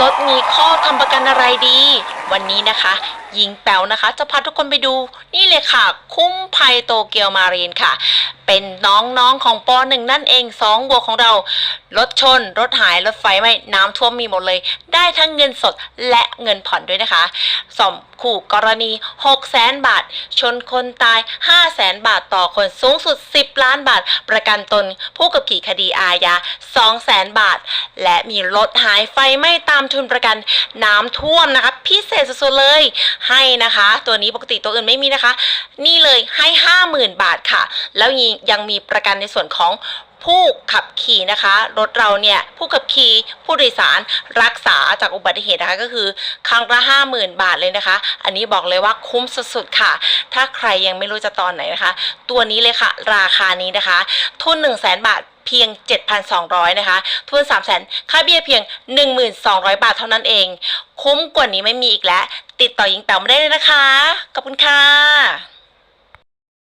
รถมีข้อทำประกันอะไรดี วันนี้นะคะยิงแป๋วนะคะ จะพาทุกคนไปดูนี่เลยค่ะ คุ้มภัยโตเกียวมารีนค่ะ เป็นน้องๆของปหนึ่งนั่นเองสองบวกของเรา รถชน รถหาย รถไฟไหม้น้ำท่วมมีหมดเลย ได้ทั้งเงินสดและเงินผ่อนด้วยนะคะสมขู่กรณี 6 0 0แสนบาท ชนคนตาย 5 0 0แสนบาทต่อคนสูงสุด 10 ล้านบาท ประกันตนผู้กับขี่คดีอาญา2 0 0แสนบาท และมีรถหายไฟไหม้ตามทุนประกันน้ำท่วมนะคะ พิเศษสุดๆเลย ให้นะคะ ตัวนี้ปกติตัวอื่นไม่มีนะคะ นี่เลยให้ 50,000 บาทค่ะ แล้วยังยังมีประกันในส่วนของผู้ขับขี่นะคะรถเราเนี่ยผู้ขับขี่ผู้โดยสารรักษาจากอุบัติเหตุนะคะก็คือ ครั้งละ50,000 บาทเลยนะคะ อันนี้บอกเลยว่าคุ้มสุดๆค่ะ ถ้าใครยังไม่รู้จะตอนไหนนะคะ ตัวนี้เลยค่ะ ราคานี้นะคะ ทุน 1 0 0 0 0 0บาทเพียง 7,200 นะคะ ทุน3 0 0 0 0 0ค่าเบี้ยเพียง 1,200 บาทเท่านั้นเอง คุ้มกว่านี้ไม่มีอีกแล้ว ติดต่อยิงแป๋วมาได้เลยนะคะ ขอบคุณค่ะ